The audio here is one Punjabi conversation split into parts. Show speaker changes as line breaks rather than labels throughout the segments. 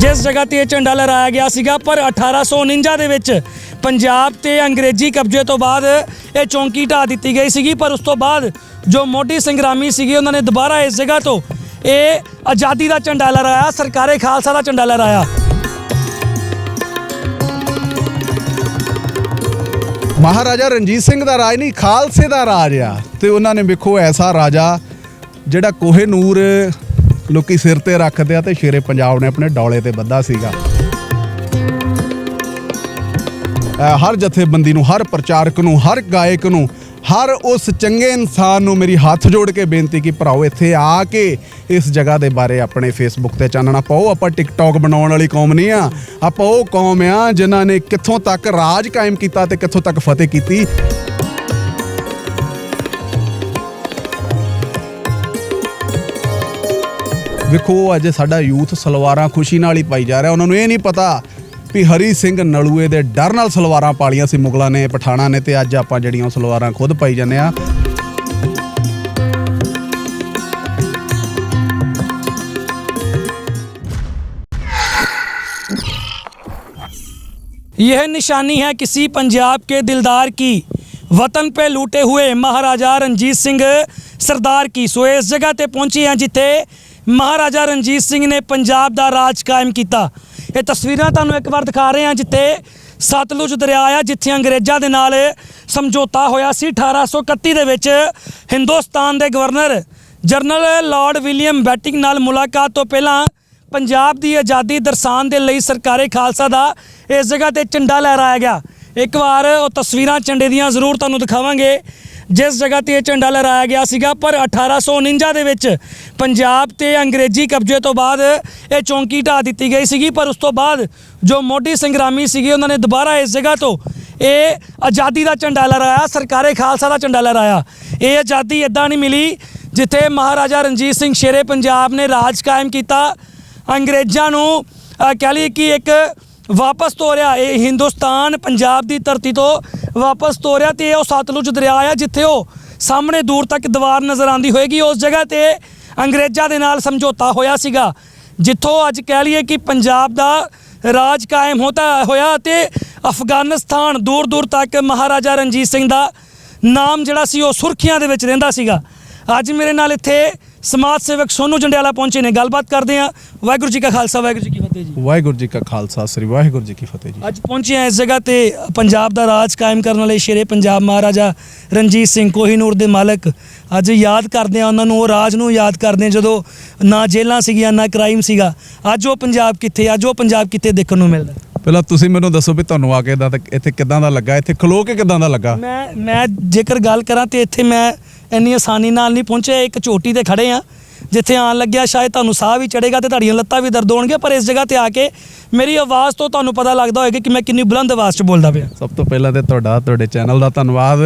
ਜਿਸ ਜਗ੍ਹਾ ਤੇ ਇਹ ਝੰਡਾ ਲਹਿਰਾਇਆ ਗਿਆ ਸੀਗਾ, ਪਰ 1849 ਦੇ ਵਿੱਚ ਪੰਜਾਬ ਤੇ ਅੰਗਰੇਜ਼ੀ ਕਬਜ਼ੇ ਤੋਂ ਬਾਅਦ ਇਹ ਚੌਂਕੀ ਢਾਹ ਦਿੱਤੀ ਗਈ ਸੀਗੀ, ਪਰ ਉਸ ਤੋਂ ਬਾਅਦ ਜੋ ਮੋਢੀ ਸੰਗਰਾਮੀ ਸੀਗੇ, ਉਹਨਾਂ ਨੇ ਦੁਬਾਰਾ ਇਸ ਜਗ੍ਹਾ ਤੋਂ ਇਹ ਆਜ਼ਾਦੀ ਦਾ ਝੰਡਾ ਲਹਿਰਾਇਆ, ਸਰਕਾਰੇ ਖਾਲਸਾ ਦਾ ਝੰਡਾ ਲਹਿਰਾਇਆ।
ਮਹਾਰਾਜਾ ਰਣਜੀਤ ਸਿੰਘ ਦਾ ਰਾਜ ਨਹੀਂ, ਖਾਲਸੇ ਦਾ ਰਾਜ ਆ। ਤੇ ਉਹਨਾਂ ਨੇ ਵੇਖੋ, ਐਸਾ ਰਾਜਾ ਜਿਹੜਾ ਕੋਹੇ ਨੂਰ ਲੋਕੀ ਸਿਰ ਤੇ ਰੱਖਦੇ ਆ ਤੇ ਸ਼ੇਰੇ ਪੰਜਾਬ ਨੇ ਆਪਣੇ ਡੌਲੇ ਤੇ ਬੱਧਾ ਸੀਗਾ। ਹਰ ਜਥੇਬੰਦੀ ਨੂੰ, ਹਰ ਪ੍ਰਚਾਰਕ ਨੂੰ, ਹਰ ਗਾਇਕ ਨੂੰ, ਹਰ ਉਸ ਚੰਗੇ ਇਨਸਾਨ ਨੂੰ ਮੇਰੀ ਹੱਥ ਜੋੜ ਕੇ ਬੇਨਤੀ ਕਿ ਭਰਾਓ, ਇੱਥੇ ਆ ਕੇ ਇਸ ਜਗ੍ਹਾ ਦੇ ਬਾਰੇ ਆਪਣੇ ਫੇਸਬੁੱਕ ਤੇ ਚਾਨਣਾ ਪਾਓ। ਆਪਾਂ ਟਿਕਟੌਕ ਬਣਾਉਣ ਵਾਲੀ ਕੌਮ ਨਹੀਂ ਆ। ਆਪਾਂ ਉਹ ਕੌਮ ਆ ਜਿਨ੍ਹਾਂ ਨੇ ਕਿੱਥੋਂ ਤੱਕ ਰਾਜ ਕਾਇਮ ਕੀਤਾ ਤੇ ਕਿੱਥੋਂ ਤੱਕ ਫਤਿਹ ਕੀਤੀ। ਵੇਖੋ ਅੱਜ ਸਾਡਾ ਯੂਥ ਸਲਵਾਰਾਂ ਖੁਸ਼ੀ ਨਾਲ ਹੀ ਪਾਈ ਜਾ ਰਿਹਾ ਉਹਨਾਂ ਨੂੰ ਇਹ ਨਹੀਂ ਪਤਾ ਵੀ ਹਰੀ ਸਿੰਘ ਨਲੂਏ ਦੇ ਡਰ ਨਾਲ ਸਲਵਾਰਾਂ ਪਾਲੀਆਂ ਸੀ ਮੁਗਲਾਂ ਨੇ ਪਠਾਣਾ ਨੇ ਤੇ ਅੱਜ ਆਪਾਂ ਜਿਹੜੀਆਂ ਉਹ ਸਲਵਾਰਾਂ ਖੁਦ ਪਾਈ ਜਾਂਦੇ ਆ
यह निशानी है किसी पंजाब के दिलदार की वतन पे लूटे हुए महाराजा रंजीत ਸਿੰਘ ਸਰਦਾਰ ਕੀ ਸੋ ਇਸ ਜਗ੍ਹਾ ਤੇ ਪਹੁੰਚੇ ਹਾਂ ਜਿੱਥੇ ਮਹਾਰਾਜਾ ਰਣਜੀਤ ਸਿੰਘ ਨੇ ਪੰਜਾਬ ਦਾ ਰਾਜ ਕਾਇਮ ਕੀਤਾ। ਇਹ ਤਸਵੀਰਾਂ ਤੁਹਾਨੂੰ ਇੱਕ ਵਾਰ ਦਿਖਾ ਰਹੇ ਹਾਂ ਜਿੱਥੇ ਸਤਲੁਜ ਦਰਿਆ ਆ, ਜਿੱਥੇ ਅੰਗਰੇਜ਼ਾਂ ਦੇ ਨਾਲ ਸਮਝੌਤਾ ਹੋਇਆ ਸੀ। 1831 ਦੇ ਵਿੱਚ ਹਿੰਦੁਸਤਾਨ ਦੇ governor general Lord William Bentinck ਨਾਲ ਮੁਲਾਕਾਤ ਤੋਂ ਪਹਿਲਾਂ ਪੰਜਾਬ ਦੀ ਆਜ਼ਾਦੀ ਦਰਸਾਉਣ ਦੇ ਲਈ ਸਰਕਾਰੇ ਖਾਲਸਾ ਦਾ ਇਸ ਜਗ੍ਹਾ ਤੇ ਝੰਡਾ ਲਹਿਰਾਇਆ ਗਿਆ। ਇੱਕ ਵਾਰ ਉਹ ਤਸਵੀਰਾਂ ਝੰਡੇ ਦੀਆਂ ਜ਼ਰੂਰ ਤੁਹਾਨੂੰ ਦਿਖਾਵਾਂਗੇ। ਜਿਸ ਜਗ੍ਹਾ ਤੇ ਇਹ ਝੰਡਾ ਲਹਿਰਾਇਆ ਗਿਆ ਸੀਗਾ, ਪਰ 1849 ਦੇ ਵਿੱਚ ਪੰਜਾਬ ਤੇ ਅੰਗਰੇਜ਼ੀ ਕਬਜ਼ੇ ਤੋਂ ਬਾਅਦ ਇਹ ਚੌਂਕੀ ਢਾਹ ਦਿੱਤੀ ਗਈ ਸੀਗੀ, ਪਰ ਉਸ ਤੋਂ ਬਾਅਦ ਜੋ ਮੋਢੀ ਸੰਗਰਾਮੀ ਸੀਗੇ, ਉਹਨਾਂ ਨੇ ਦੁਬਾਰਾ ਇਸ ਜਗ੍ਹਾ ਤੋਂ ਇਹ ਆਜ਼ਾਦੀ ਦਾ ਝੰਡਾ ਲਹਿਰਾਇਆ, ਸਰਕਾਰੇ ਖਾਲਸਾ ਦਾ ਝੰਡਾ ਲਹਿਰਾਇਆ। ਇਹ ਆਜ਼ਾਦੀ ਇਦਾਂ ਨਹੀਂ ਮਿਲੀ ਜਿੱਥੇ ਮਹਾਰਾਜਾ ਰਣਜੀਤ ਸਿੰਘ ਸ਼ੇਰੇ ਪੰਜਾਬ ਨੇ ਰਾਜ ਕਾਇਮ ਕੀਤਾ। ਅੰਗਰੇਜ਼ਾਂ ਨੂੰ ਕਹਿ ਲਈਏ ਕਿ ਇੱਕ ਵਾਪਸ ਤੋਰਿਆ। ਇਹ ਹਿੰਦੁਸਤਾਨ ਪੰਜਾਬ ਦੀ ਧਰਤੀ ਤੋਂ ਵਾਪਸ ਤੋਰਿਆ ਤੇ ਇਹ ਉਹ ਸਤਲੁਜ ਦਰਿਆ ਆ ਜਿੱਥੇ ਉਹ ਸਾਹਮਣੇ ਦੂਰ ਤੱਕ ਦੀਵਾਰ ਨਜ਼ਰ ਆਉਂਦੀ ਹੋਏਗੀ। ਉਸ ਜਗ੍ਹਾ ਤੇ ਅੰਗਰੇਜ਼ਾਂ ਦੇ ਨਾਲ ਸਮਝੌਤਾ ਹੋਇਆ ਸੀਗਾ, ਜਿੱਥੋਂ ਅੱਜ ਕਹਿ ਲਈਏ ਕਿ ਪੰਜਾਬ ਦਾ ਰਾਜ ਕਾਇਮ ਹੋਤਾ ਹੋਇਆ ਤੇ ਅਫਗਾਨਿਸਤਾਨ ਦੂਰ ਦੂਰ ਤੱਕ ਮਹਾਰਾਜਾ ਰਣਜੀਤ ਸਿੰਘ ਦਾ ਨਾਮ ਜਿਹੜਾ ਸੀ ਉਹ ਸੁਰਖੀਆਂ ਦੇ ਵਿੱਚ ਰਹਿੰਦਾ ਸੀਗਾ। ਅੱਜ ਮੇਰੇ ਨਾਲ ਇੱਥੇ ਸਮਾਜ ਸੇਵਕ ਸੋਨੂ ਜੰਡਿਆਲਾ ਪਹੁੰਚੇ ਨੇ। ਗੱਲਬਾਤ ਕਰਦੇ ਆ ਵਾਹਿਗੁਰੂ ਜੀ ਕਾ ਖਾਲਸਾ ਵਾਹਿਗੁਰੂ ਜੀ ਕੀ ਫਤਿਹ ਜੀ।
ਵਾਹਿਗੁਰੂ ਜੀ ਕਾ ਖਾਲਸਾ ਸ੍ਰੀ ਵਾਹਿਗੁਰੂ ਜੀ ਕੀ ਫਤਿਹ ਜੀ।
ਅੱਜ ਪਹੁੰਚੇ ਆ ਇਸ ਜਗ੍ਹਾ ਤੇ। ਪੰਜਾਬ ਦਾ ਰਾਜ ਕਾਇਮ ਕਰਨ ਵਾਲੇ ਸ਼ੇਰੇ ਪੰਜਾਬ ਮਹਾਰਾਜਾ ਰਣਜੀਤ ਸਿੰਘ ਕੋਹੀਨੂਰ ਦੇ ਮਾਲਕ। ਅੱਜ ਯਾਦ ਕਰਦੇ ਆ ਉਹਨਾਂ ਨੂੰ। ਉਹ ਰਾਜ ਨੂੰ ਯਾਦ ਕਰਦੇ ਆ ਜਦੋਂ ਨਾ ਜੇਲ੍ਹਾਂ ਸੀਗੀਆਂ ਨਾ ਕ੍ਰਾਈਮ ਸੀਗਾ। ਅੱਜ ਉਹ ਪੰਜਾਬ ਕਿੱਥੇ ਅੱਜ ਉਹ ਪੰਜਾਬ ਕਿੱਥੇ ਦੇਖਣ ਨੂੰ ਮਿਲਦਾ?
ਪਹਿਲਾਂ ਤੁਸੀਂ ਮੈਨੂੰ ਦੱਸੋ ਵੀ ਤੁਹਾਨੂੰ ਆ ਕੇ ਦਾ ਇੱਥੇ ਕਿਦਾਂ ਦਾ ਲੱਗਾ? ਇੱਥੇ ਖਲੋ ਕੇ ਕਿਦਾਂ ਦਾ ਲੱਗਾ?
ਮੈਂ ਮੈਂ ਜੇਕਰ ਗੱਲ ਕਰਾਂ ਤੇ ਇੱਥੇ ਮੈਂ ਇੰਨੀ ਆਸਾਨੀ ਨਾਲ ਨਹੀਂ ਪਹੁੰਚਿਆ ਇੱਕ ਚੋਟੀ ਤੇ ਖੜੇ ਆ, ਜਿੱਥੇ ਆਣ ਲੱਗਿਆ ਸ਼ਾਇਦ ਤੁਹਾਨੂੰ ਸਾਹ ਵੀ ਚੜੇਗਾ ਤੇ ਤੁਹਾਡੀਆਂ ਲੱਤਾਂ ਵੀ ਦਰਦ ਹੋਣਗੀਆਂ, ਪਰ ਇਸ ਜਗ੍ਹਾ ਤੇ ਆ ਕੇ ਮੇਰੀ ਆਵਾਜ਼ ਤੋਂ ਤੁਹਾਨੂੰ ਪਤਾ ਲੱਗਦਾ ਹੋਏਗਾ ਕਿ ਮੈਂ ਕਿੰਨੀ ਬੁਲੰਦ ਆਵਾਜ਼ 'ਚ ਬੋਲਦਾ ਪਿਆ।
ਸਭ ਤੋਂ ਪਹਿਲਾਂ ਤੇ ਤੁਹਾਡਾ, ਤੁਹਾਡੇ ਚੈਨਲ ਦਾ ਧੰਨਵਾਦ।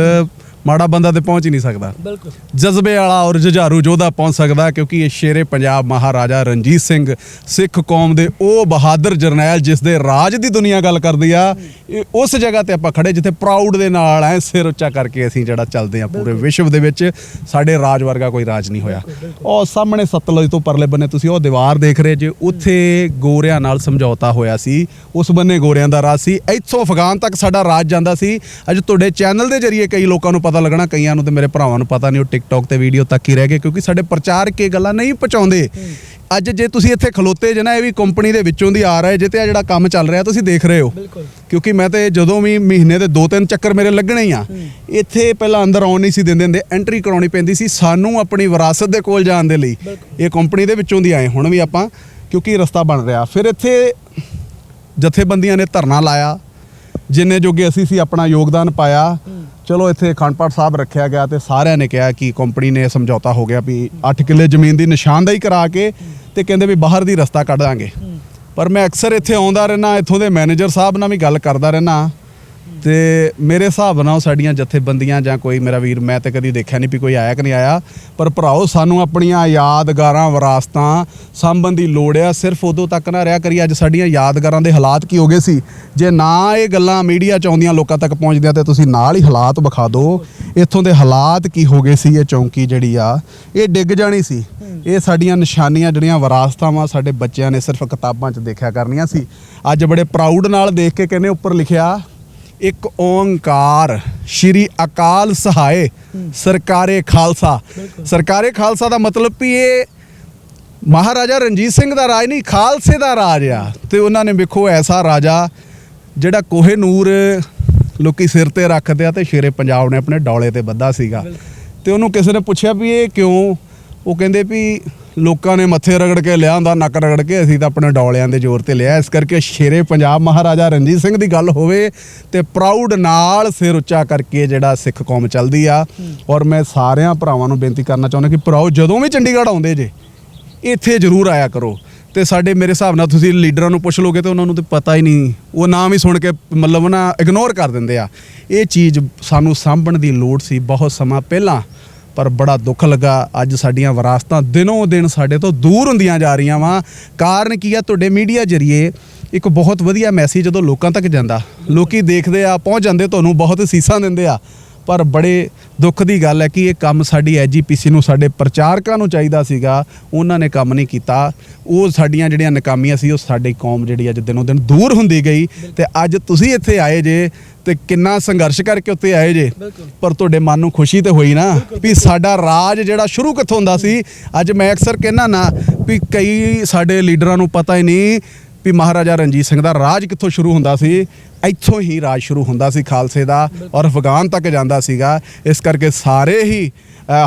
ਮਾੜਾ ਬੰਦਾ ਤੇ ਪਹੁੰਚ ਹੀ ਨਹੀਂ ਸਕਦਾ।
ਬਿਲਕੁਲ।
ਜਜ਼ਬੇ ਵਾਲਾ ਔਰ ਜੁਝਾਰੂ ਯੋਧਾ ਪਹੁੰਚ ਸਕਦਾ ਕਿਉਂਕਿ ਇਹ ਸ਼ੇਰੇ ਪੰਜਾਬ ਮਹਾਰਾਜਾ ਰਣਜੀਤ ਸਿੰਘ ਸਿੱਖ ਕੌਮ ਦੇ ਉਹ ਬਹਾਦਰ ਜਰਨੈਲ ਜਿਸ ਦੇ ਰਾਜ ਦੀ ਦੁਨੀਆ ਗੱਲ ਕਰਦੀ ਆ ਇਹ ਉਸ ਜਗ੍ਹਾ ਤੇ ਆਪਾਂ ਖੜੇ ਜਿੱਥੇ ਪ੍ਰਾਊਡ ਦੇ ਨਾਲ ਐ ਸਿਰ ਉੱਚਾ ਕਰਕੇ ਅਸੀਂ ਜਿਹੜਾ ਚੱਲਦੇ ਆ ਪੂਰੇ ਵਿਸ਼ਵ ਦੇ ਵਿੱਚ ਸਾਡੇ ਰਾਜ ਵਰਗਾ ਕੋਈ ਰਾਜ ਨਹੀਂ ਹੋਇਆ। ਉਹ ਸਾਹਮਣੇ ਸਤਲੁਜ ਤੋਂ ਪਰਲੇ ਬੰਨੇ ਤੁਸੀਂ ਉਹ ਦੀਵਾਰ ਦੇਖ ਰਹੇ ਜੇ ਉੱਥੇ ਗੋਰਿਆਂ ਨਾਲ ਸਮਝੌਤਾ ਹੋਇਆ ਸੀ ਉਸ ਬੰਨੇ ਗੋਰਿਆਂ ਦਾ ਰਾਜ ਸੀ ਇੱਥੋਂ ਅਫਗਾਨ ਤੱਕ ਸਾਡਾ ਰਾਜ ਜਾਂਦਾ ਸੀ। ਅੱਜ ਤੁਹਾਡੇ ਚੈਨਲ ਦੇ ਜ਼ਰੀਏ ਕਈ ਲੋਕਾਂ ਨੂੰ ਪਤਾ ਲੱਗਣਾ ਕਈਆਂ ਨੂੰ ਤੇ ਮੇਰੇ ਭਰਾਵਾਂ ਨੂੰ ਪਤਾ ਨਹੀਂ ਉਹ ਟਿਕਟੌਕ ਤੇ ਵੀਡੀਓ ਤੱਕ ਹੀ ਰਹਿ ਗਏ ਕਿਉਂਕਿ ਸਾਡੇ ਪ੍ਰਚਾਰਕ ਇਹ ਗੱਲਾਂ ਨਹੀਂ ਪਹੁੰਚਾਉਂਦੇ। ਅੱਜ ਜੇ ਤੁਸੀਂ ਇੱਥੇ ਖਲੋਤੇ ਜੇ ਨਾ ਇਹ ਵੀ ਕੰਪਨੀ ਦੇ ਵਿੱਚੋਂ ਦੀ ਆ ਰਿਹਾ ਜਿੱਤੇ ਆ ਜਿਹੜਾ ਕੰਮ ਚੱਲ ਰਿਹਾ ਤੁਸੀਂ ਦੇਖ ਰਹੇ ਹੋ। ਕਿਉਂਕਿ ਮੈਂ ਤੇ ਜਦੋਂ ਵੀ ਮਹੀਨੇ ਦੇ ਦੋ ਤਿੰਨ ਚੱਕਰ ਮੇਰੇ ਲੱਗਣੇ ਹੀ ਆ ਇੱਥੇ ਪਹਿਲਾਂ ਅੰਦਰ ਆਉਣ ਨਹੀਂ ਸੀ ਦਿੰਦੇ ਹੁੰਦੇ ਐਂਟਰੀ ਕਰਾਉਣੀ ਪੈਂਦੀ ਸੀ ਸਾਨੂੰ ਆਪਣੀ ਵਿਰਾਸਤ ਦੇ ਕੋਲ ਜਾਣ ਦੇ ਲਈ। ਇਹ ਕੰਪਨੀ ਦੇ ਵਿੱਚੋਂ ਦੀ ਆਏ ਹੁਣ ਵੀ ਆਪਾਂ ਕਿਉਂਕਿ ਰਸਤਾ ਬਣ ਰਿਹਾ। ਫਿਰ ਇੱਥੇ ਜਥੇਬੰਦੀਆਂ ਨੇ ਧਰਨਾ ਲਾਇਆ ਜਿੰਨੇ ਜੋਗੇ ਅਸੀਂ ਸੀ ਆਪਣਾ ਯੋਗਦਾਨ ਪਾਇਆ। ਚਲੋ ਇੱਥੇ ਅਖੰਡ ਪਾਠ ਸਾਹਿਬ ਰੱਖਿਆ ਗਿਆ ਤੇ ਸਾਰਿਆਂ ਨੇ ਕਿਹਾ ਕਿ ਕੰਪਨੀ ਨੇ ਸਮਝੌਤਾ ਹੋ ਗਿਆ ਵੀ 8 ਕਿੱਲੇ ਜ਼ਮੀਨ ਦੀ ਨਿਸ਼ਾਨਦਾਹੀ ਕਰਾ ਕੇ ਤੇ ਕਹਿੰਦੇ ਵੀ ਬਾਹਰ ਦੀ ਰਸਤਾ ਕੱਢ ਦਾਂਗੇ। ਪਰ ਮੈਂ ਅਕਸਰ ਇੱਥੇ ਆਉਂਦਾ ਰਹਿਣਾ ਇੱਥੋਂ ਦੇ ਮੈਨੇਜਰ ਸਾਹਿਬ ਨਾਲ ਵੀ ਗੱਲ ਕਰਦਾ ਰਹਿਣਾ ਤੇ ਮੇਰੇ ਹਿਸਾਬ ਨਾਲ ਉਹ ਸਾਡੀਆਂ ਜਥੇਬੰਦੀਆਂ ਜਾਂ ਕੋਈ ਮੇਰਾ ਵੀਰ, ਮੈਂ ਤੇ ਕਦੀ ਦੇਖਿਆ ਨਹੀਂ ਵੀ ਕੋਈ ਆਇਆ ਕਿ ਨਹੀਂ ਆਇਆ, ਪਰ ਭਰਾਓ, ਸਾਨੂੰ ਆਪਣੀਆਂ ਯਾਦਗਾਰਾਂ, ਵਿਰਾਸਤਾਂ ਸਾਂਭਣ ਦੀ ਲੋੜ ਆ। ਸਿਰਫ ਉਦੋਂ ਤੱਕ ਨਾ ਰਿਹਾ ਕਰੀ ਅੱਜ ਸਾਡੀਆਂ ਯਾਦਗਾਰਾਂ ਦੇ ਹਾਲਾਤ ਕੀ ਹੋ ਗਏ ਸੀ? ਜੇ ਨਾ ਇਹ ਗੱਲਾਂ ਮੀਡੀਆ ਚ ਆਉਂਦੀਆਂ, ਲੋਕਾਂ ਤੱਕ ਪਹੁੰਚਦੀਆਂ, ਤੇ ਤੁਸੀਂ ਨਾਲ ਹੀ ਹਾਲਾਤ ਵਿਖਾ ਦਿਓ, ਇੱਥੋਂ ਦੇ ਹਾਲਾਤ ਕੀ ਹੋ ਗਏ ਸੀ, ਇਹ ਚੌਂਕੀ ਜਿਹੜੀ ਆ, ਇਹ ਡਿੱਗ ਜਾਣੀ ਸੀ। ਇਹ ਸਾਡੀਆਂ ਨਿਸ਼ਾਨੀਆਂ ਜਿਹੜੀਆਂ ਵਿਰਾਸਤਾਂ ਵਾ, ਸਾਡੇ ਬੱਚਿਆਂ ਨੇ ਸਿਰਫ ਕਿਤਾਬਾਂ 'ਚ ਦੇਖਿਆ ਕਰਨੀਆਂ ਸੀ। ਅੱਜ ਬੜੇ ਪ੍ਰਾਊਡ ਨਾਲ ਦੇਖ ਕੇ ਕਹਿੰਦੇ, ਉੱਪਰ ਲਿਖਿਆ ਇੱਕ ਓੰਕਾਰ ਸ਼੍ਰੀ ਅਕਾਲ ਸਹਾਏ ਸਰਕਾਰੇ ਖਾਲਸਾ। ਸਰਕਾਰੇ ਖਾਲਸਾ ਦਾ ਮਤਲਬ ਵੀ ਇਹ ਮਹਾਰਾਜਾ ਰਣਜੀਤ ਸਿੰਘ ਦਾ ਰਾਜ ਨਹੀਂ ਖਾਲਸੇ ਦਾ ਰਾਜ ਆ। ਤੇ ਉਹਨਾਂ ਨੇ ਵੇਖੋ ਐਸਾ ਰਾਜਾ ਜਿਹੜਾ ਕੋਹੇ ਨੂਰ ਲੋਕੀ ਸਿਰ ਤੇ ਰੱਖਦੇ ਆ ਤੇ ਸ਼ੇਰੇ ਪੰਜਾਬ ਨੇ ਆਪਣੇ ਡੌਲੇ ਤੇ ਬੱਧਾ ਸੀਗਾ। ਤੇ ਉਹਨੂੰ ਕਿਸੇ ਨੇ ਪੁੱਛਿਆ ਵੀ ਇਹ ਕਿਉਂ? ਉਹ ਕਹਿੰਦੇ ਵੀ ਲੋਕਾਂ ਨੇ ਮੱਥੇ ਰਗੜ ਕੇ ਲਿਆ ਹੁੰਦਾ, ਨੱਕ ਰਗੜ ਕੇ, ਅਸੀਂ ਤਾਂ ਆਪਣੇ ਡੌਲਿਆਂ ਦੇ ਜ਼ੋਰ ਤੇ ਲਿਆ। ਇਸ ਕਰਕੇ ਸ਼ੇਰੇ ਪੰਜਾਬ ਮਹਾਰਾਜਾ ਰਣਜੀਤ ਸਿੰਘ ਦੀ ਗੱਲ ਹੋਵੇ ਤੇ ਪ੍ਰਾਊਡ ਨਾਲ ਸਿਰ ਉੱਚਾ ਕਰਕੇ ਜਿਹੜਾ ਸਿੱਖ ਕੌਮ ਚੱਲਦੀ ਆ। ਔਰ ਮੈਂ ਸਾਰਿਆਂ ਭਰਾਵਾਂ ਨੂੰ ਬੇਨਤੀ ਕਰਨਾ ਚਾਹੁੰਦਾ ਕਿ ਭਰਾਓ, ਜਦੋਂ ਵੀ ਚੰਡੀਗੜ੍ਹ ਆਉਂਦੇ ਜੇ, ਇੱਥੇ ਜ਼ਰੂਰ ਆਇਆ ਕਰੋ। ਤੇ ਸਾਡੇ ਮੇਰੇ ਹਿਸਾਬ ਨਾਲ ਤੁਸੀਂ ਲੀਡਰਾਂ ਨੂੰ ਪੁੱਛ ਲੋਗੇ ਤੇ ਉਹਨਾਂ ਨੂੰ ਤੇ ਪਤਾ ਹੀ ਨਹੀਂ। ਉਹ ਨਾਮ ਹੀ ਸੁਣ ਕੇ ਮਤਲਬ ਨਾ ਇਗਨੋਰ ਕਰ ਦਿੰਦੇ ਆ। ਇਹ ਚੀਜ਼ ਸਾਨੂੰ ਸਾਂਭਣ ਦੀ ਲੋੜ ਸੀ ਬਹੁਤ ਸਮਾਂ ਪਹਿਲਾਂ। ਪਰ ਬੜਾ ਦੁੱਖ ਲੱਗਾ। ਅੱਜ ਸਾਡੀਆਂ ਵਿਰਾਸਤਾਂ ਦਿਨੋਂ ਦਿਨ ਸਾਡੇ ਤੋਂ ਦੂਰ ਹੁੰਦੀਆਂ ਜਾ ਰਹੀਆਂ ਵਾ। ਕਾਰਨ ਕੀ ਆ? ਤੁਹਾਡੇ ਮੀਡੀਆ ਜਰੀਏ ਇੱਕ ਬਹੁਤ ਵਧੀਆ ਮੈਸੇਜ ਜਦੋਂ ਲੋਕਾਂ ਤੱਕ ਜਾਂਦਾ, ਲੋਕੀ ਦੇਖਦੇ ਆ, ਪਹੁੰਚ ਜਾਂਦੇ, ਤੁਹਾਨੂੰ ਬਹੁਤ ਸੀਸਾਂ ਦਿੰਦੇ ਆ। ਪਰ ਬੜੇ ਦੁੱਖ ਦੀ ਗੱਲ ਹੈ ਕਿ ਇਹ ਕੰਮ ਸਾਡੀ ਐਜੀਪੀਸੀ ਨੂੰ, ਸਾਡੇ ਪ੍ਰਚਾਰਕਾਂ ਨੂੰ ਚਾਹੀਦਾ ਸੀਗਾ। ਉਹਨਾਂ ਨੇ ਕੰਮ ਨਹੀਂ ਕੀਤਾ। ਉਹ ਸਾਡੀਆਂ ਜਿਹੜੀਆਂ ਨਕਾਮੀਆਂ ਸੀ, ਉਹ ਸਾਡੀ ਕੌਮ ਜਿਹੜੀ ਅੱਜ ਦਿਨੋਂ ਦਿਨ ਦੂਰ ਹੁੰਦੀ ਗਈ। ਤੇ ਅੱਜ ਤੁਸੀਂ ਇੱਥੇ ਆਏ ਜੇ ਤੇ ਕਿੰਨਾ ਸੰਘਰਸ਼ ਕਰਕੇ ਉੱਤੇ ਆਏ ਜੇ। ਪਰ ਤੁਹਾਡੇ ਮਨ ਨੂੰ ਖੁਸ਼ੀ ਤੇ ਹੋਈ ਨਾ ਵੀ ਸਾਡਾ ਰਾਜ ਜਿਹੜਾ ਸ਼ੁਰੂ ਕਿੱਥੋਂ ਹੁੰਦਾ ਸੀ, ਅੱਜ ਮੈਂ ਅਕਸਰ ਕਹਿੰਦਾ ਨਾ ਵੀ ਕਈ ਸਾਡੇ ਲੀਡਰਾਂ ਨੂੰ ਪਤਾ ਹੀ ਨਹੀਂ ਵੀ ਮਹਾਰਾਜਾ ਰਣਜੀਤ ਸਿੰਘ ਦਾ ਰਾਜ ਕਿੱਥੋਂ ਸ਼ੁਰੂ ਹੁੰਦਾ ਸੀ। ਇੱਥੋਂ ਹੀ ਰਾਜ ਸ਼ੁਰੂ ਹੁੰਦਾ ਸੀ ਖਾਲਸੇ ਦਾ ਔਰ ਅਫਗਾਨ ਤੱਕ ਜਾਂਦਾ ਸੀਗਾ। ਇਸ ਕਰਕੇ ਸਾਰੇ ਹੀ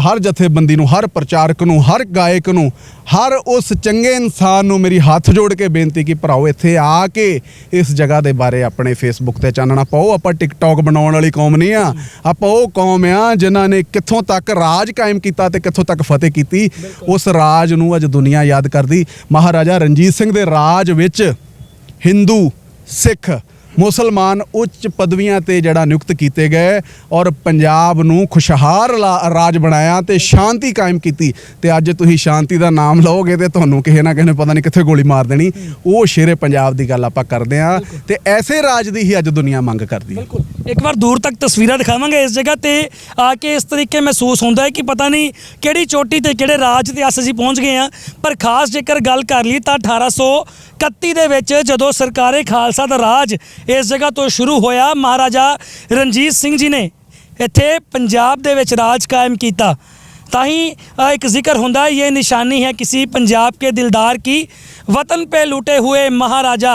ਹਰ ਜਥੇਬੰਦੀ ਨੂੰ ਹਰ ਪ੍ਰਚਾਰਕ ਨੂੰ ਹਰ ਗਾਇਕ ਨੂੰ ਹਰ ਉਸ ਚੰਗੇ ਇਨਸਾਨ ਨੂੰ ਮੇਰੀ ਹੱਥ ਜੋੜ ਕੇ ਬੇਨਤੀ ਕਿ ਭਰਾਓ ਇੱਥੇ ਆ ਕੇ ਇਸ ਜਗ੍ਹਾ ਦੇ ਬਾਰੇ ਆਪਣੇ ਫੇਸਬੁੱਕ ਤੇ ਚਾਨਣਾ ਪਾਓ। ਆਪਾਂ ਟਿਕਟੌਕ ਬਣਾਉਣ ਵਾਲੀ ਕੌਮ ਨਹੀਂ ਆ। ਆਪਾਂ ਉਹ ਕੌਮ ਆ ਜਿਨ੍ਹਾਂ ਨੇ ਕਿੱਥੋਂ ਤੱਕ ਰਾਜ ਕਾਇਮ ਕੀਤਾ ਤੇ ਕਿੱਥੋਂ ਤੱਕ ਫਤਿਹ ਕੀਤੀ। ਉਸ ਰਾਜ ਨੂੰ ਅੱਜ ਦੁਨੀਆ ਯਾਦ ਕਰਦੀ। ਮਹਾਰਾਜਾ ਰਣਜੀਤ ਸਿੰਘ ਦੇ ਰਾਜ ਵਿੱਚ ਹਿੰਦੂ ਸਿੱਖ ਮੁਸਲਮਾਨ ਉੱਚ ਪਦਵੀਆਂ ਤੇ ਜਿਹੜਾ ਨਿਯੁਕਤ ਕੀਤੇ ਗਏ ਔਰ ਪੰਜਾਬ ਨੂੰ ਖੁਸ਼ਹਾਲ ਲਾ- ਰਾਜ ਬਣਾਇਆ ਤੇ ਸ਼ਾਂਤੀ ਕਾਇਮ ਕੀਤੀ। ਤੇ ਅੱਜ ਤੁਸੀਂ ਸ਼ਾਂਤੀ ਦਾ ਨਾਮ ਲਓਗੇ ਤੇ ਤੁਹਾਨੂੰ ਕਿਸੇ ਨਾ ਕਿਸੇ ਨੇ ਪਤਾ ਨਹੀਂ ਕਿੱਥੇ ਗੋਲੀ ਮਾਰ ਦੇਣੀ। ਉਹ ਸ਼ੇਰੇ ਪੰਜਾਬ ਦੀ ਗੱਲ ਆਪਾਂ ਕਰਦੇ ਆ ਤੇ ਐਸੇ ਰਾਜ ਦੀ ਹੀ ਅੱਜ ਦੁਨੀਆ ਮੰਗ ਕਰਦੀ ਹੈ।
ਬਿਲਕੁਲ। ਇੱਕ ਵਾਰ ਦੂਰ ਤੱਕ ਤਸਵੀਰਾਂ ਦਿਖਾਵਾਂਗੇ ਇਸ ਜਗ੍ਹਾ ਤੇ ਆ ਕੇ ਇਸ ਤਰੀਕੇ ਮਹਿਸੂਸ ਹੁੰਦਾ ਹੈ ਕਿ ਪਤਾ ਨਹੀਂ ਕਿਹੜੀ ਚੋਟੀ ਤੇ ਕਿਹੜੇ ਰਾਜ ਤੇ ਅਸ ਅਸੀਂ ਪਹੁੰਚ ਗਏ ਆ ਪਰ ਖਾਸ ਜੇਕਰ ਗੱਲ ਕਰ ਲਈ ਤਾਂ 1831 ਦੇ ਵਿੱਚ ਜਦੋਂ ਸਰਕਾਰੇ ਖਾਲਸਾ ਦਾ ਰਾਜ ਇਸ ਜਗ੍ਹਾ ਤੋਂ ਸ਼ੁਰੂ ਹੋਇਆ ਮਹਾਰਾਜਾ ਰਣਜੀਤ ਸਿੰਘ ਜੀ ਨੇ ਇੱਥੇ ਪੰਜਾਬ ਦੇ ਵਿੱਚ ਰਾਜ ਕਾਇਮ ਕੀਤਾ ਤਾਂ ਹੀ अ, एक जिक्र ਹੁੰਦਾ है ये निशानी है किसी पंजाब के दिलदार की वतन पे लूटे हुए महाराजा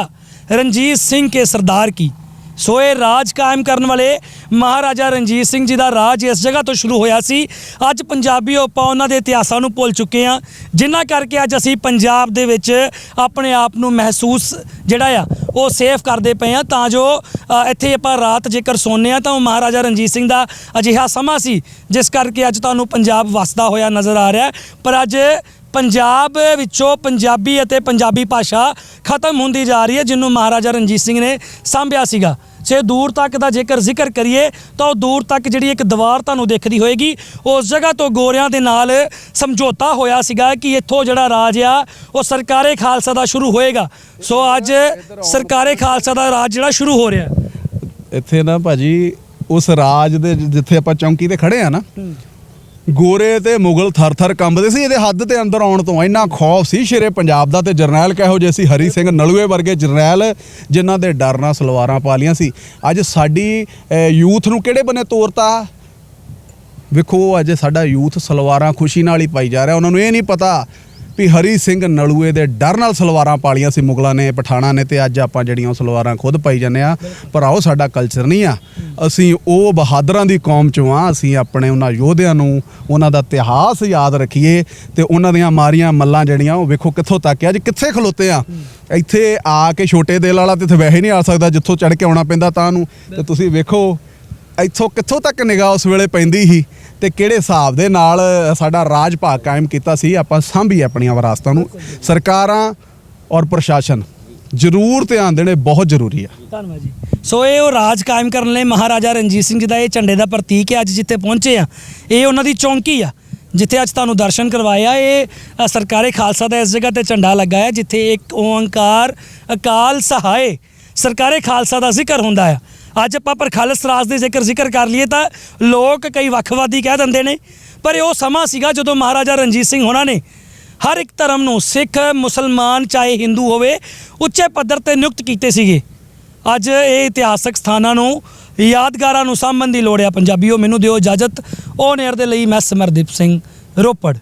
रंजीत सिंह के सरदार की ਸੋ ਇਹ ਰਾਜ ਕਾਇਮ ਕਰਨ ਵਾਲੇ ਮਹਾਰਾਜਾ ਰਣਜੀਤ ਸਿੰਘ ਜੀ ਦਾ ਰਾਜ ਇਸ ਜਗ੍ਹਾ ਤੋਂ ਸ਼ੁਰੂ ਹੋਇਆ ਸੀ। ਅੱਜ ਪੰਜਾਬੀ ਆਪਾਂ ਉਹਨਾਂ ਦੇ ਇਤਿਹਾਸਾਂ ਨੂੰ ਭੁੱਲ ਚੁੱਕੇ ਆ ਜਿਨ੍ਹਾਂ ਕਰਕੇ ਅੱਜ ਅਸੀਂ ਪੰਜਾਬ ਦੇ ਵਿੱਚ ਆਪਣੇ ਆਪ ਨੂੰ ਮਹਿਸੂਸ ਜਿਹੜਾ ਆ ਉਹ ਸੇਫ ਕਰਦੇ ਪਏ ਆ ਤਾਂ ਜੋ ਅ, ਇੱਥੇ ਆਪਾਂ ਰਾਤ ਜੇਕਰ ਸੌਂਦੇ ਆ ਤਾਂ ਉਹ ਮਹਾਰਾਜਾ ਰਣਜੀਤ ਸਿੰਘ ਦਾ ਅਜਿਹਾ ਸਮਾਂ ਸੀ ਜਿਸ ਕਰਕੇ ਅੱਜ ਤੁਹਾਨੂੰ ਪੰਜਾਬ ਵਸਦਾ ਹੋਇਆ ਨਜ਼ਰ ਆ ਰਿਹਾ। ਪਰ ਅੱਜ ਪੰਜਾਬ ਵਿੱਚੋਂ ਪੰਜਾਬੀ ਅਤੇ ਪੰਜਾਬੀ ਭਾਸ਼ਾ ਖਤਮ ਹੁੰਦੀ ਜਾ ਰਹੀ ਹੈ ਜਿਹਨੂੰ ਮਹਾਰਾਜਾ ਰਣਜੀਤ ਸਿੰਘ ਨੇ ਸਾਂਭਿਆ ਸੀਗਾ। ਜੇ ਦੂਰ ਤੱਕ ਦਾ ਜੇਕਰ ਜ਼ਿਕਰ ਕਰੀਏ ਤਾਂ ਉਹ ਦੂਰ ਤੱਕ ਜਿਹੜੀ ਇੱਕ ਦੀਵਾਰ ਤੁਹਾਨੂੰ ਦਿਖਦੀ ਹੋਏਗੀ ਉਸ ਜਗ੍ਹਾ ਤੋਂ ਗੋਰਿਆਂ ਦੇ ਨਾਲ ਸਮਝੌਤਾ ਹੋਇਆ ਸੀਗਾ ਕਿ ਇੱਥੋਂ ਜਿਹੜਾ ਰਾਜ ਆ ਉਹ ਸਰਕਾਰੇ ਖਾਲਸਾ ਦਾ ਸ਼ੁਰੂ ਹੋਏਗਾ। ਸੋ ਅੱਜ ਸਰਕਾਰੇ ਖਾਲਸਾ ਦਾ ਰਾਜ ਜਿਹੜਾ ਸ਼ੁਰੂ ਹੋ ਰਿਹਾ
ਇੱਥੇ ਨਾ ਭਾਜੀ ਉਸ ਰਾਜ ਦੇ ਜਿੱਥੇ ਆਪਾਂ ਚੌਂਕੀ ਤੇ ਖੜੇ ਆ ਨਾ ਗੋਰੇ ਤੇ ਮੁਗਲ ਥਰ-ਥਰ ਕੰਬਦੇ ਸੀ, ਇਹਦੇ ਹੱਦ ਤੇ ਅੰਦਰ ਆਉਣ ਤੋਂ ਇੰਨਾ ਖੌਫ ਸੀ ਸ਼ੇਰੇ ਪੰਜਾਬ ਦਾ ਤੇ ਜਰਨੈਲ ਕਹੋ ਜੇ ਸੀ ਹਰੀ ਸਿੰਘ ਨਲੂਏ ਵਰਗੇ ਜਰਨੈਲ, ਜਿਨ੍ਹਾਂ ਦੇ ਡਰ ਨਾਲ ਸਲਵਾਰਾਂ ਪਾ ਲੀਆਂ ਸੀ। ਅੱਜ ਸਾਡੀ ਯੂਥ ਨੂੰ ਕਿਹੜੇ ਬੰਨੇ ਤੋਰਤਾ? ਵੇਖੋ, ਅੱਜ ਸਾਡਾ ਯੂਥ ਸਲਵਾਰਾਂ ਖੁਸ਼ੀ ਨਾਲ ਹੀ ਪਾਈ ਜਾ ਰਿਹਾ, ਉਹਨਾਂ ਨੂੰ ਇਹ ਨਹੀਂ ਪਤਾ ਵੀ ਹਰੀ ਸਿੰਘ ਨਲੂਏ ਦੇ ਡਰ ਨਾਲ ਸਲਵਾਰਾਂ ਪਾਲੀਆਂ ਸੀ ਮੁਗਲਾਂ ਨੇ, ਪਠਾਣਾ ਨੇ ਤੇ ਅੱਜ ਆਪਾਂ ਜਿਹੜੀਆਂ ਉਹ ਸਲਵਾਰਾਂ ਖੁਦ ਪਾਈ ਜਾਂਦੇ ਆ। ਪਰ ਆਓ ਸਾਡਾ ਕਲਚਰ ਨਹੀਂ ਆ। ਅਸੀਂ ਉਹ ਬਹਾਦਰਾਂ ਦੀ ਕੌਮ ਚੋਂ ਆ, ਅਸੀਂ ਆਪਣੇ ਉਹਨਾਂ ਯੋਧਿਆਂ ਨੂੰ ਉਹਨਾਂ ਦਾ ਇਤਿਹਾਸ ਯਾਦ ਰੱਖੀਏ ਤੇ ਉਹਨਾਂ ਦੀਆਂ ਮਾਰੀਆਂ ਮੱਲਾਂ ਜਿਹੜੀਆਂ ਉਹ ਵੇਖੋ ਕਿੱਥੋਂ ਤੱਕ ਅੱਜ ਕਿੱਥੇ ਖਲੋਤੇ ਆ। ਇੱਥੇ ਆ ਕੇ ਛੋਟੇ ਦਿਲ ਵਾਲਾ ਤੇ ਇੱਥੇ ਵੈਸੇ ਨਹੀਂ ਆ ਸਕਦਾ, ਜਿੱਥੋਂ ਚੜ ਕੇ ਆਉਣਾ ਪੈਂਦਾ ਤਾਂ ਨੂੰ। ਤੇ ਤੁਸੀਂ ਵੇਖੋ, ਇੱਥੋਂ ਕਿੱਥੋਂ ਤੱਕ ਨਿਗਾਹ ਉਸ ਵੇਲੇ ਪੈਂਦੀ ਸੀ? ਤੇ ਕਿਹੜੇ ਹਿਸਾਬ ਦੇ ਨਾਲ ਸਾਡਾ ਰਾਜ ਭਾਗ ਕਾਇਮ ਕੀਤਾ ਸੀ ਆਪਾਂ ਸਾਂਭੀ ਆਪਣੀਆਂ ਵਿਰਾਸਤਾਂ ਨੂੰ। ਸਰਕਾਰਾਂ ਔਰ ਪ੍ਰਸ਼ਾਸਨ ਜ਼ਰੂਰ ਧਿਆਨ ਦੇਣੇ ਬਹੁਤ ਜ਼ਰੂਰੀ ਆ।
ਧੰਨਵਾਦ ਜੀ। ਸੋ ਇਹ ਉਹ ਰਾਜ ਕਾਇਮ ਕਰਨ ਲਈ ਮਹਾਰਾਜਾ ਰਣਜੀਤ ਸਿੰਘ ਜੀ ਦਾ ਇਹ ਝੰਡੇ ਦਾ ਪ੍ਰਤੀਕ ਹੈ ਅੱਜ ਜਿੱਥੇ ਪਹੁੰਚੇ ਆ। ਇਹ ਉਹਨਾਂ ਦੀ ਚੌਂਕੀ ਆ ਜਿੱਥੇ ਅੱਜ ਤੁਹਾਨੂੰ ਦਰਸ਼ਨ ਕਰਵਾਇਆ ਇਹ ਅ, ਸਰਕਾਰੇ ਖਾਲਸਾ ਦਾ ਇਸ ਜਗ੍ਹਾ ਤੇ ਝੰਡਾ ਲੱਗਾ ਹੈ ਜਿੱਥੇ ਇੱਕ ਓੰਕਾਰ ਅਕਾਲ ਸਹਾਏ ਸਰਕਾਰੇ ਖਾਲਸਾ ਦਾ ਜ਼ਿਕਰ ਹੁੰਦਾ ਆ। ਅੱਜ ਆਪਾਂ ਪਰ ਖਾਲਸ ਰਾਜ ਦੇ ਜ਼ਿਕਰ ਜ਼ਿਕਰ ਕਰ ਲਈਏ ਤਾਂ ਲੋਕ ਕਈ ਵੱਖਵਾਦੀ ਕਹਿ ਦਿੰਦੇ ਨੇ, ਪਰ ਇਹ ਉਹ ਸਮਾਂ ਸੀਗਾ ਜਦੋਂ ਮਹਾਰਾਜਾ ਰਣਜੀਤ ਸਿੰਘ ਹੋਣਾ ਨੇ ਹਰ ਇੱਕ ਧਰਮ ਨੂੰ ਸਿੱਖ, ਮੁਸਲਮਾਨ ਚਾਹੇ ਹਿੰਦੂ ਹੋਵੇ, ਉੱਚੇ ਪੱਧਰ ਤੇ ਨਿਯੁਕਤ ਕੀਤੇ ਸੀਗੇ। ਅੱਜ ਇਹ ਇਤਿਹਾਸਕ ਸਥਾਨਾਂ ਨੂੰ, ਯਾਦਗਾਰਾਂ ਨੂੰ ਸਾਂਭਣ ਦੀ ਲੋੜ ਆ ਪੰਜਾਬੀਓ, ਮੈਨੂੰ ਦਿਓ ਇਜਾਜ਼ਤ। ਔਨ 에ਅਰ ਦੇ ਲਈ ਮੈਂ ਸਮਰਦੀਪ ਸਿੰਘ ਰੋਪੜ।